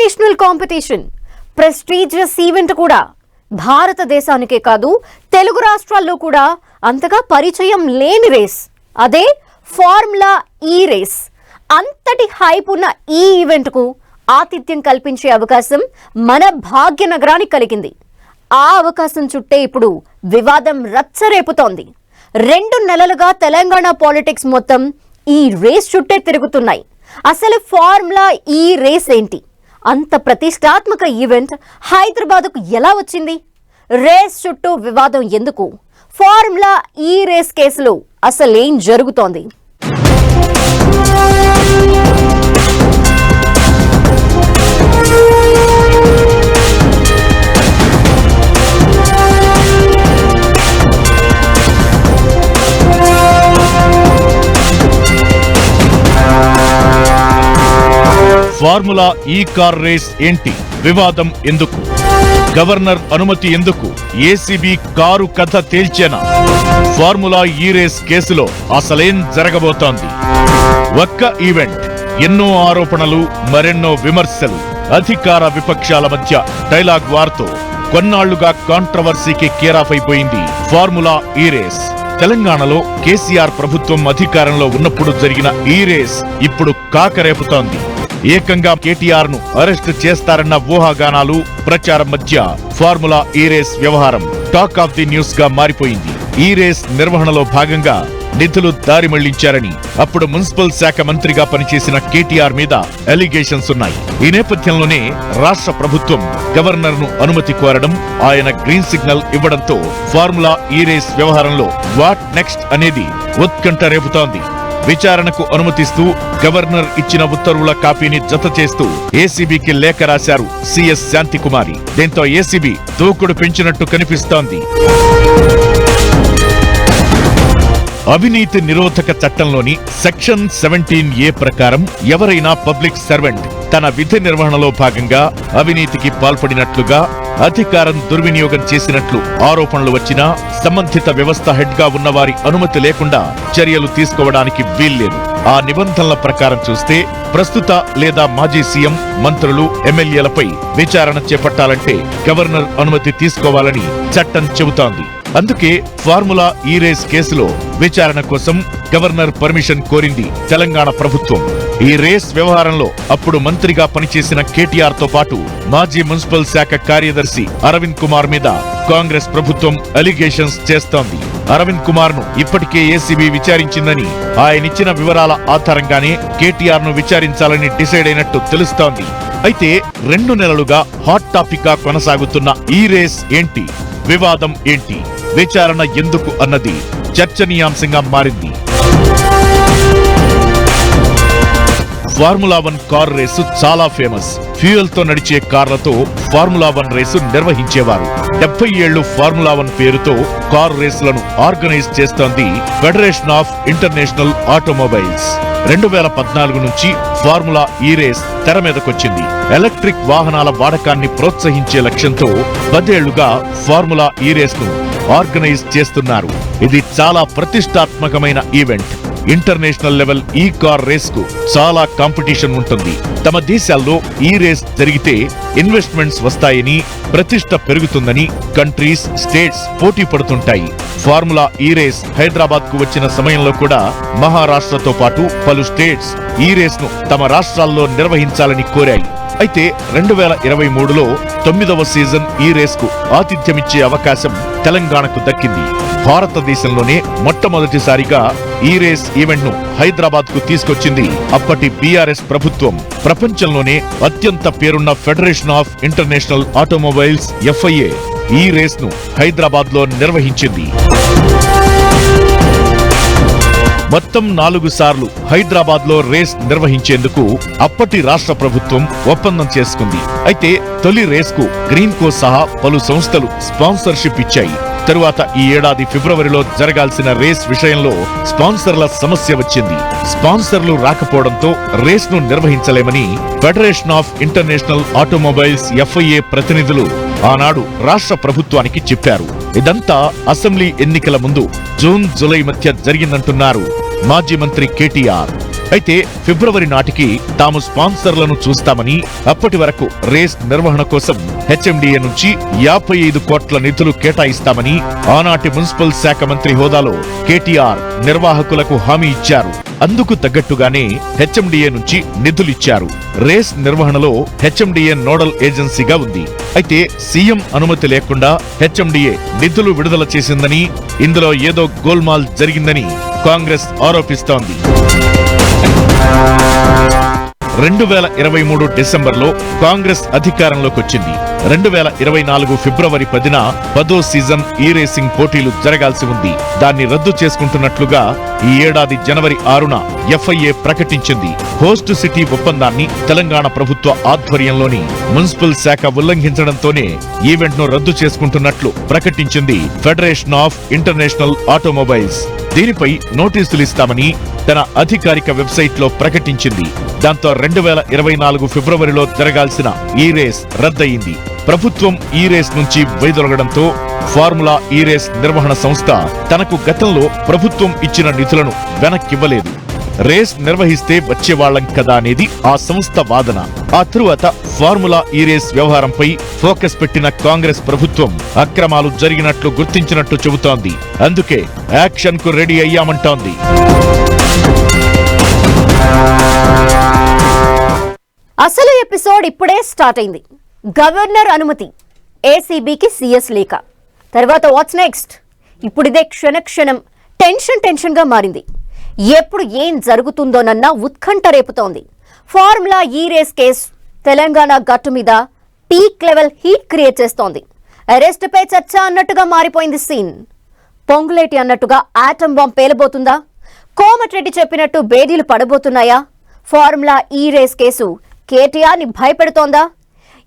National competition prestigious event కూడా భారతదేశానికే కాదు తెలుగు రాష్ట్రాల్లో కూడా అంతగా పరిచయం లేని రేస్ అదే ఫార్ములా ఈ రేస్ అంతటి హైప్ ఉన్న ఈ ఈవెంట్కు ఆతిథ్యం కల్పించే అవకాశం మన భాగ్యనగరానికి కలిగింది. ఆ అవకాశం చుట్టే ఇప్పుడు వివాదం రచ్చరేపుతోంది. రెండు నెలలుగా తెలంగాణ పాలిటిక్స్ మొత్తం ఈ రేస్ చుట్టే తిరుగుతున్నాయి. అసలు ఫార్ములా ఈ రేస్ ఏంటి? అంత ప్రతిష్టాత్మక ఈవెంట్ హైదరాబాద్కు ఎలా వచ్చింది? రేస్ చుట్టూ వివాదం ఎందుకు? ఫార్ములా ఈ రేస్ కేసులో అసలేం జరుగుతోంది? ఫార్ములా ఈ కార్ రేస్ ఏంటి? వివాదం ఎందుకు? గవర్నర్ అనుమతి ఎందుకు? ఏసీబీ కారు కథ తేల్చేనా? ఫార్ములా ఈ రేస్ కేసులో అసలేం జరగబోతోంది? ఒక్క ఈవెంట్ ఎన్నో ఆరోపణలు మరెన్నో విమర్శలు అధికార విపక్షాల మధ్య డైలాగ్ వార్తో కొన్నాళ్ళుగా కాంట్రవర్సీకి కేరాఫ్ అయిపోయింది ఫార్ములా ఈ రేస్. తెలంగాణలో కేసీఆర్ ప్రభుత్వం అధికారంలో ఉన్నప్పుడు జరిగిన ఈ రేస్ ఇప్పుడు కాకరేపుతోంది. ఏకంగా కేటీఆర్ను అరెస్ట్ చేస్తారన్న ఊహాగానాలు ప్రచారం మధ్య ఫార్ములా ఈ రేస్ వ్యవహారం టాక్ ఆఫ్ ది న్యూస్గా మారిపోయింది. ఈ రేస్ నిర్వహణలో భాగంగా నిధులు దారి మళ్ళించారని అప్పుడు మున్సిపల్ శాఖ మంత్రిగా పనిచేసిన కేటీఆర్ మీద అలిగేషన్స్ ఉన్నాయి. ఈ నేపథ్యంలోనే రాష్ట్ర ప్రభుత్వం గవర్నర్ను అనుమతి కోరడం ఆయన గ్రీన్ సిగ్నల్ ఇవ్వడంతో ఫార్ములా ఈ రేస్ వ్యవహారంలో వాట్ నెక్స్ట్ అనేది ఉత్కంఠ రేపుతోంది. విచారణకు అనుమతిస్తూ గవర్నర్ ఇచ్చిన ఉత్తర్వుల కాపీని జత చేస్తూ ఏసీబీకి లేఖ రాశారు సిఎస్ శాంతికుమారి. దీంతో ఏసీబీ దూకుడు పెంచినట్టు కనిపిస్తోంది. అవినీతి నిరోధక చట్టంలోని సెక్షన్ సెవెంటీన్ ఏ ప్రకారం ఎవరైనా పబ్లిక్ సర్వెంట్ తన విధి నిర్వహణలో భాగంగా అవినీతికి పాల్పడినట్లుగా అధికారం దుర్వినియోగం చేసినట్లు ఆరోపణలు వచ్చినా సంబంధిత వ్యవస్థ హెడ్గా ఉన్నవారి అనుమతి లేకుండా చర్యలు తీసుకోవడానికి వీల్లేదు. ఆ నిబంధనల ప్రకారం చూస్తే ప్రస్తుత లేదా మాజీ సీఎం మంత్రులు ఎమ్మెల్యేలపై విచారణ చేపట్టాలంటే గవర్నర్ అనుమతి తీసుకోవాలని చట్టం చెబుతోంది. అందుకే ఫార్ములా ఈ రేస్ కేసులో విచారణ కోసం గవర్నర్ పర్మిషన్ కోరింది తెలంగాణ ప్రభుత్వం. ఈ రేస్ వ్యవహారంలో అప్పుడు మంత్రిగా పనిచేసిన కేటీఆర్తో పాటు మాజీ మున్సిపల్ శాఖ కార్యదర్శి అరవింద్ కుమార్ మీద కాంగ్రెస్ ప్రభుత్వం అలిగేషన్స్ చేస్తోంది. అరవింద్ కుమార్ను ఇప్పటికే ఏసీబీ విచారించిందని ఆయనిచ్చిన వివరాల ఆధారంగానే కేటీఆర్ను విచారించాలని డిసైడ్ అయినట్టు తెలుస్తోంది. అయితే రెండు నెలలుగా హాట్ టాపిక్గా కొనసాగుతున్న ఈ రేస్ ఏంటి? వివాదం ఏంటి? విచారణ ఎందుకు అన్నది చర్చనీయాంశంగా మారింది. ఫార్ములా వన్ కార్ రేసు చాలా ఫేమస్. ఫ్యూయల్తో నడిచే కార్లతో ఫార్ములా వన్ రేసు నిర్వహించేవారు. డెబ్బై ఏళ్ళు ఫార్ములా వన్ పేరుతో కార్ రేసులను ఆర్గనైజ్ చేస్తోంది ఫెడరేషన్ ఆఫ్ ఇంటర్నేషనల్ ఆటోమొబైల్స్. రెండు వేల పద్నాలుగు నుంచి ఫార్ములా ఈ రేస్ తెర మీదకొచ్చింది. ఎలక్ట్రిక్ వాహనాల వాడకాన్ని ప్రోత్సహించే లక్ష్యంతో పదేళ్ళుగా ఫార్ములా ఈ రేస్ను ఆర్గనైజ్ చేస్తున్నారు. ఇది చాలా ప్రతిష్టాత్మకమైన ఈవెంట్. ఇంటర్నేషనల్ లెవెల్ ఈ కార్ రేస్కు చాలా కాంపిటీషన్ ఉంటుంది. తమ దేశాల్లో ఈ రేస్ జరిగితే ఇన్వెస్ట్మెంట్స్ వస్తాయని ప్రతిష్ట పెరుగుతుందని కంట్రీస్ స్టేట్స్ పోటీ పడుతుంటాయి. ఫార్ములా ఈ రేస్ హైదరాబాద్కు వచ్చిన సమయంలో కూడా మహారాష్ట్రతో పాటు పలు స్టేట్స్ ఈ రేస్ను తమ రాష్ట్రాల్లో నిర్వహించాలని కోరాయి. అయితే రెండు వేల ఇరవై మూడులో తొమ్మిదవ సీజన్ ఈ రేస్కు ఆతిథ్యమిచ్చే అవకాశం తెలంగాణకు దక్కింది. భారతదేశంలోనే మొట్టమొదటిసారిగా ఈ రేస్ ఈవెంట్ను హైదరాబాద్కు తీసుకొచ్చింది. అప్పటి బీఆర్ఎస్ ప్రభుత్వం ప్రపంచంలోనే అత్యంత పేరున్న Federation of International Automobiles FIA ఈ రేస్ను హైదరాబాద్లో నిర్వహించింది. మొత్తం నాలుగు సార్లు హైదరాబాద్లో రేస్ నిర్వహించేందుకు అప్పటి రాష్ట్ర ప్రభుత్వం ఒప్పందం చేసుకుంది. అయితే తొలి రేస్కు గ్రీన్ కో సహా పలు సంస్థలు స్పాన్సర్షిప్ ఇచ్చాయి. తరువాత ఈ ఏడాది ఫిబ్రవరిలో జరగాల్సిన రేస్ విషయంలో స్పాన్సర్ల సమస్య వచ్చింది. స్పాన్సర్లు రాకపోవడంతో రేస్ను నిర్వహించలేమని Federation of International Automobiles FIA ప్రతినిధులు ఆనాడు రాష్ట్ర ప్రభుత్వానికి చెప్పారు. ఇదంతా అసెంబ్లీ ఎన్నికల ముందు జూన్ జూలై మధ్య జరిగిందంటున్నారు మాజీ మంత్రి కేటీఆర్. అయితే ఫిబ్రవరి నాటికి తాము స్పాన్సర్లను చూస్తామని అప్పటి వరకు రేస్ నిర్వహణ కోసం హెచ్ఎండిఏ నుంచి యాభై ఐదు కోట్ల నిధులు కేటాయిస్తామని ఆనాటి మున్సిపల్ శాఖ మంత్రి హోదాలో కేటీఆర్ నిర్వాహకులకు హామీ ఇచ్చారు. అందుకు తగ్గట్టుగానే హెచ్ఎండిఏ నుంచి నిధులిచ్చారు. రేస్ నిర్వహణలో హెచ్ఎండిఏ నోడల్ ఏజెన్సీగా ఉంది. అయితే సీఎం అనుమతి లేకుండా హెచ్ఎండిఏ నిధులు విడుదల చేసిందని ఇందులో ఏదో గోల్మాల్ జరిగిందని కాంగ్రెస్ ఆరోపిస్తోంది. రెండు వేల ఇరవై మూడు డిసెంబర్లో కాంగ్రెస్ అధికారంలోకి వచ్చింది రెండు వేల ఇరవై నాలుగు ఫిబ్రవరి పదిన పదో సీజన్ ఈ రేసింగ్ పోటీలు జరగాల్సి ఉంది. దాన్ని రద్దు చేసుకుంటున్నట్లుగా ఈ ఏడాది జనవరి ఆరున ఎఫ్ఐఏ ప్రకటించింది. హోస్ట్ సిటీ ఒప్పందాన్ని తెలంగాణ ప్రభుత్వ ఆధ్వర్యంలోని మున్సిపల్ శాఖ ఉల్లంఘించడంతోనే ఈవెంట్ను రద్దు చేసుకుంటున్నట్లు ప్రకటించింది ఫెడరేషన్ ఆఫ్ ఇంటర్నేషనల్ ఆటోమొబైల్స్. దీనిపై నోటీసులు ఇస్తామని తన అధికారిక వెబ్సైట్లో ప్రకటించింది. దాంతో రెండు వేల ఇరవై నాలుగు ఫిబ్రవరిలో జరగాల్సిన ఈ రేస్ రద్దయింది. ప్రభుత్వం ఈ రేస్ నుంచి వైదొలగడంతో ఫార్ములా ఈ రేస్ నిర్వహణ సంస్థ తనకు గతంలో ప్రభుత్వం ఇచ్చిన నిధులను వెనక్కివ్వలేదు. రేస్ నిర్వహిస్తే వచ్చేవాళ్ళం కదా అనేది ఆ సంస్థ వాదన. ఆ తరువాత ఫార్ములా ఈ రేస్ వ్యవహారంపై ఫోకస్ పెట్టిన కాంగ్రెస్ ప్రభుత్వం అక్రమాలు జరిగినట్లు గుర్తించినట్టు చెబుతోంది. అందుకే యాక్షన్కు రెడీ అయ్యామంటోంది. అసలు ఎపిసోడ్ ఇప్పుడే స్టార్ట్ అయింది. గవర్నర్ అనుమతి ఏసీబీకి సీఎస్ లేఖ తర్వాత వాట్స్ నెక్స్ట్? ఇప్పుడిదే క్షణక్షణం టెన్షన్ టెన్షన్గా మారింది. ఎప్పుడు ఏం జరుగుతుందోనన్న ఉత్కంఠ రేపుతోంది. Formula E race case Telangana గట్టు మీద పీక్ లెవెల్ హీట్ క్రియేట్ చేస్తోంది. అరెస్టుపై చర్చ అన్నట్టుగా మారిపోయింది సీన్. పొంగులేటి అన్నట్టుగా ఆటం బాంబ్ పేలబోతుందా? కోమటిరెడ్డి చెప్పినట్టు బేడీలు పడబోతున్నాయా? ఫార్ములా ఈ రేస్ కేసు కేటీఆర్ని భయపెడుతోందా?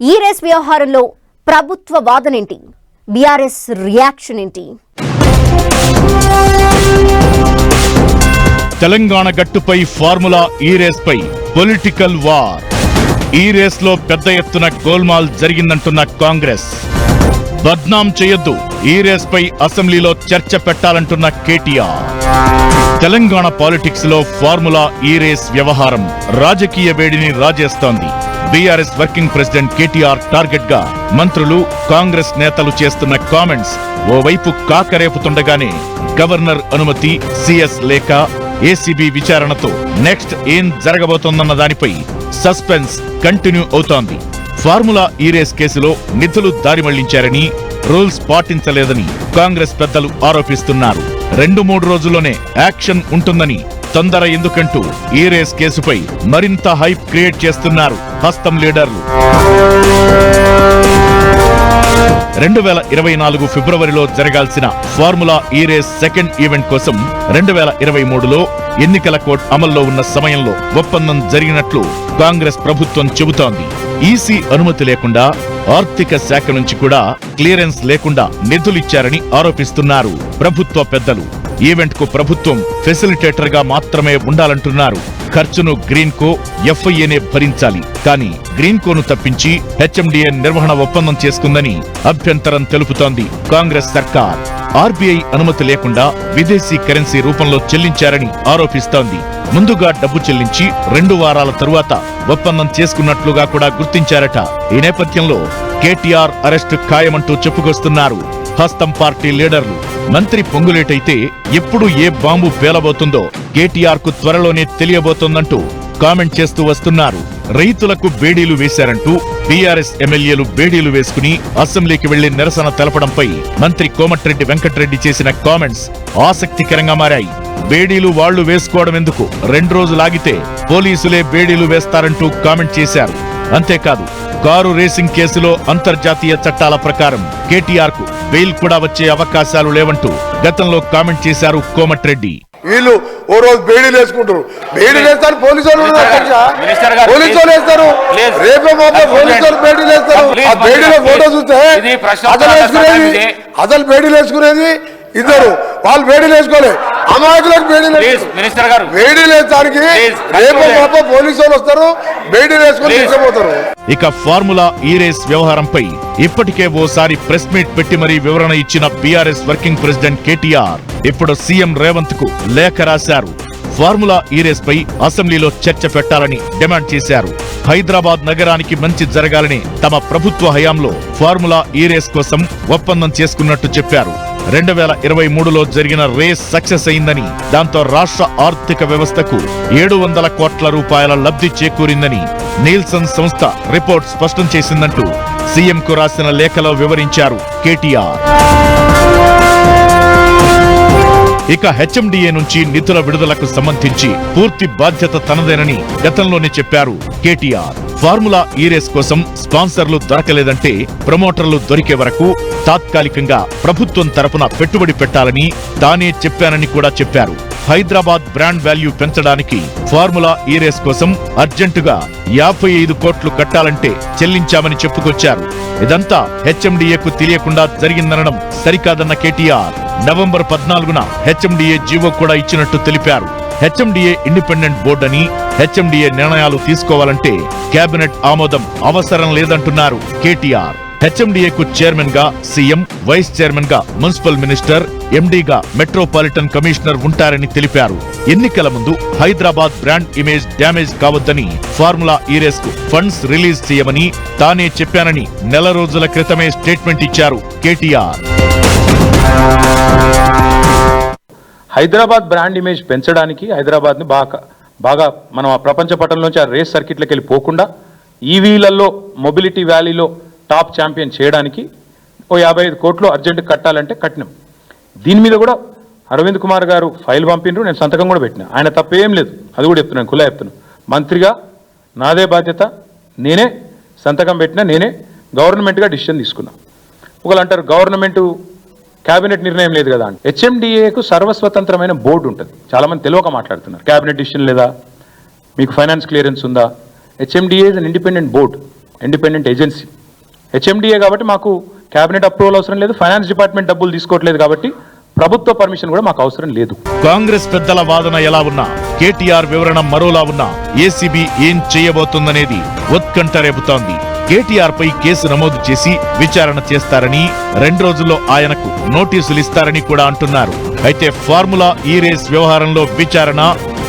ఈ రేస్ వ్యవహారంలో ప్రభుత్వ వాదనేంటి? బీఆర్ఎస్ రియాక్షన్ ఏంటి తెలంగాణ గట్టుపై ఫార్ములా ఈ రేస్ పై పొలిటికల్ వార్. ఈ రేస్లో పెద్ద ఎత్తున గోల్మాల్ జరిగిందంటున్న కాంగ్రెస్. బద్నాం చేయొద్దు. ఈ రేస్ పై అసెంబ్లీలో చర్చ పెట్టాలంటున్న కేటీఆర్. తెలంగాణ పాలిటిక్స్లో ఫార్ములా ఈ రేస్ వ్యవహారం రాజకీయ వేడిని రాజేస్తోంది. బీఆర్ఎస్ వర్కింగ్ ప్రెసిడెంట్ కేటీఆర్ టార్గెట్గా మంత్రులు కాంగ్రెస్ నేతలు చేస్తున్న కామెంట్స్ ఓవైపు కాకరేపుతుండగానే గవర్నర్ అనుమతి సిఎస్ లేఖ ఏసీబీ విచారణతో నెక్స్ట్ ఏం జరగబోతోందన్న దానిపై సస్పెన్స్ కంటిన్యూ అవుతోంది. ఫార్ములా ఈ రేస్ కేసులో నిధులు దారి మళ్ళించారని రూల్స్ పాటించలేదని కాంగ్రెస్ పెద్దలు ఆరోపిస్తున్నారు. రెండు మూడు రోజుల్లోనే యాక్షన్ ఉంటుందని తొందర ఎందుకంటూ ఈ రేస్ కేసుపై మరింత హైప్ క్రియేట్ చేస్తున్నారు హస్తం లీడర్లు. రెండు వేల ఇరవై నాలుగు ఫిబ్రవరిలో జరగాల్సిన formula E race second event కోసం రెండు వేల ఇరవై మూడులో ఎన్నికల కోడ్ అమల్లో ఉన్న సమయంలో ఒప్పందం జరిగినట్లు కాంగ్రెస్ ప్రభుత్వం చెబుతోంది. ఈసీ అనుమతి లేకుండా ఆర్థిక శాఖ నుంచి కూడా క్లియరెన్స్ లేకుండా నిధులిచ్చారని ఆరోపిస్తున్నారు ప్రభుత్వ పెద్దలు. ఈవెంట్కు ప్రభుత్వం ఫెసిలిటేటర్గా మాత్రమే ఉండాలంటున్నారు ఖర్చును గ్రీన్ కో ఎఫ్ఐఏనే భరించాలి. కానీ గ్రీన్ కోను తప్పించి హెచ్ఎండిఏ నిర్వహణ ఒప్పందం చేసుకుందని అభ్యంతరం తెలుపుతోంది కాంగ్రెస్ సర్కార్. ఆర్బీఐ అనుమతి లేకుండా విదేశీ కరెన్సీ రూపంలో చెల్లించారని ఆరోపిస్తోంది. ముందుగా డబ్బు చెల్లించి రెండు వారాల తరువాత ఒప్పందం చేసుకున్నట్లుగా కూడా గుర్తించారట. ఈ నేపథ్యంలో కేటీఆర్ అరెస్టు ఖాయమంటూ చెప్పుకొస్తున్నారు. హస్తం పార్టీ లీడర్లు. మంత్రి పొంగులేటైతే ఎప్పుడు ఏ బాంబు పేలబోతుందో కేటీఆర్కు త్వరలోనే తెలియబోతోందంటూ కామెంట్ చేస్తూ వస్తున్నారు. రైతులకు బేడీలు వేశారంటూ బీఆర్ఎస్ ఎమ్మెల్యేలు బేడీలు వేసుకుని అసెంబ్లీకి వెళ్ళి నిరసన తెలపడంపై మంత్రి కోమటిరెడ్డి వెంకటరెడ్డి చేసిన కామెంట్స్ ఆసక్తికరంగా మారాయి. బేడీలు వాళ్ళు వేసుకోవడం ఎందుకు? రెండు రోజులాగితే పోలీసులే బేడీలు వేస్తారంటూ కామెంట్ చేశారు. అంతేకాదు కారు రేసింగ్ కేసులో అంతర్జాతీయ చట్టాల ప్రకారం కేటీఆర్కు బెయిల్ కూడా వచ్చే అవకాశాలు లేవంటూ గతంలో కామెంట్ చేశారు కోమటిరెడ్డి. వీళ్ళు ఓ రోజు బేడీలు వేసుకుంటారు. బేడీలు వేస్తారు పోలీసు పోలీసు వాళ్ళు వేస్తారు. రేపే ప్లీజ్. పోలీసు వాళ్ళు బేడీలు వేస్తారు. ఆ బేడీలో. ఫోటో చూస్తే ఇది ప్రశ్న అసలు వేసుకునేది. అసలు బేడీలు వేసుకునేది ఇద్దరు. వాళ్ళు బేడీలు వేసుకోలే. అమాయకులకు వేస్తారు. మినిస్టర్ గారు. వేస్తానికి ప్లీజ్, రేపే మాపే పోలీసు వాళ్ళు వస్తారు బేడీలు వేసుకొని. తీసుకుపోతారు. ఇక ఫార్ములా ఈ రేస్ వ్యవహారంపై ఇప్పటికే ఓసారి ప్రెస్ మీట్ పెట్టి మరీ వివరణ ఇచ్చిన బీఆర్ఎస్ వర్కింగ్ ప్రెసిడెంట్ కేటీఆర్. ఇప్పుడు సీఎం రేవంత్కు లేఖ రాశారు. ఫార్ములా ఈ రేస్ పై అసెంబ్లీలో చర్చ పెట్టాలని డిమాండ్ చేశారు. హైదరాబాద్ నగరానికి మంచి జరగాలని తమ ప్రభుత్వ హయాంలో ఫార్ములా ఈ రేస్ కోసం ఒప్పందం చేసుకున్నట్టు చెప్పారు. రెండు వేల ఇరవై మూడులో జరిగిన రేస్ సక్సెస్ అయిందని దాంతో రాష్ట్ర ఆర్థిక వ్యవస్థకు ఏడు వందల కోట్ల రూపాయల లబ్ధి చేకూరిందని నీల్సన్ సంస్థ రిపోర్ట్ స్పష్టం చేసిందంటూ సీఎంకు రాసిన లేఖలో వివరించారు కేటీఆర్. ఇక హెచ్ఎండిఏ నుంచి నిధుల విడుదలకు సంబంధించి పూర్తి బాధ్యత తనదేనని గతంలోనే చెప్పారు కేటీఆర్. ఫార్ములా ఈ రేస్ కోసం స్పాన్సర్లు దొరకలేదంటే ప్రమోటర్లు దొరికే వరకు తాత్కాలికంగా ప్రభుత్వం తరపున పెట్టుబడి పెట్టాలని తానే చెప్పానని కూడా చెప్పారు. హైదరాబాద్ బ్రాండ్ వాల్యూ పెంచడానికి ఫార్ములా ఈ రేస్ కోసం అర్జెంటుగా యాభై ఐదు కోట్లు కట్టాలంటే చెల్లించామని చెప్పుకొచ్చారు. ఇదంతా హెచ్ఎండిఏకు తెలియకుండా జరిగిందనడం సరికాదన్న కేటీఆర్. నవంబర్ పద్నాలుగున హెచ్ఎండిఏ జీవో కూడా ఇచ్చినట్టు తెలిపారు. హెచ్ఎండిఏ ఇండిపెండెంట్ బోర్డు అని హెచ్ఎండిఏ నిర్ణయాలు తీసుకోవాలంటే కేబినెట్ ఆమోదం అవసరం లేదంటున్నారు కేటీఆర్. హెచ్ఎండిఏకు చైర్మన్గా సీఎం వైస్ చైర్మన్గా మున్సిపల్ మినిస్టర్ ఎండీగా మెట్రోపాలిటన్ కమిషనర్ ఉంటారని తెలిపారు. ఎన్నికల ముందు హైదరాబాద్ బ్రాండ్ ఇమేజ్ డ్యామేజ్ కావద్దని ఫార్ములా ఈరేస్కు ఫండ్స్ రిలీజ్ చేయమని తానే చెప్పానని నెల రోజుల క్రితమే స్టేట్మెంట్ ఇచ్చారు కేటీఆర్. హైదరాబాద్ బ్రాండ్ ఇమేజ్ పెంచడానికి హైదరాబాద్ని బాగా బాగా మనం ఆ ప్రపంచ పటంలోంచి ఆ రేస్ సర్కిట్లకు వెళ్ళి పోకుండా ఈవీలలో మొబిలిటీ వ్యాలీలో టాప్ ఛాంపియన్ చేయడానికి ఓ యాభై ఐదు కోట్లు అర్జెంటు కట్టాలంటే కట్టినాం దీని మీద కూడా అరవింద్ కుమార్ గారు ఫైల్ పంపిండ్రు నేను సంతకం కూడా పెట్టిన. ఆయన తప్పేం లేదు. అది కూడా చెప్తున్నాను కులా చెప్తున్నాను. మంత్రిగా నాదే బాధ్యత. నేనే సంతకం పెట్టినా నేనే గవర్నమెంట్గా డిసిషన్ తీసుకున్నా. ఒకళ్ళు అంటారు గవర్నమెంట్ కేబినెట్ నిర్ణయం లేదు కదా అంటే హెచ్ఎండిఏకు సర్వస్వతంత్రమైన బోర్డు ఉంటుంది. చాలామంది తెలియక మాట్లాడుతున్నారు. కేబినెట్ డిసిషన్ లేదా? మీకు ఫైనాన్స్ క్లియరెన్స్ ఉందా? HMDA is an independent board independent agency HMDA కాబట్టి మాకు కేబినెట్ అప్రూవల్ అవసరం లేదు. ఫైనాన్స్ డిపార్ట్మెంట్ డబ్బులు తీసుకోవట్లేదు కాబట్టి ప్రభుత్వ పర్మిషన్ కూడా మాకు అవసరం లేదు. కాంగ్రెస్ పెద్దల వాదన ఎలా ఉన్నా కేటీఆర్ వివరణ మరోలా ఉన్నా ఏసీబీ ఏం చేయబోతుందనేది ఉత్కంఠ రేపుతోంది. కేటీఆర్ పై కేసు నమోదు చేసి విచారణ చేస్తారని రెండు రోజుల్లో ఆయనకు నోటీసులు ఇస్తారని కూడా అంటున్నారు. అయితే ఫార్ములా ఈ రేస్ వ్యవహారంలో విచారణ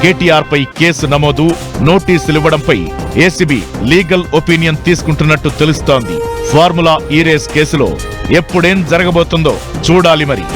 కేటీఆర్ పై కేసు నమోదు నోటీసులు ఇవ్వడంపై ఏసీబీ లీగల్ ఒపీనియన్ తీసుకుంటున్నట్టు తెలుస్తోంది. ఫార్ములా ఈ రేస్ కేసులో ఎప్పుడేం జరగబోతుందో చూడాలి మరి.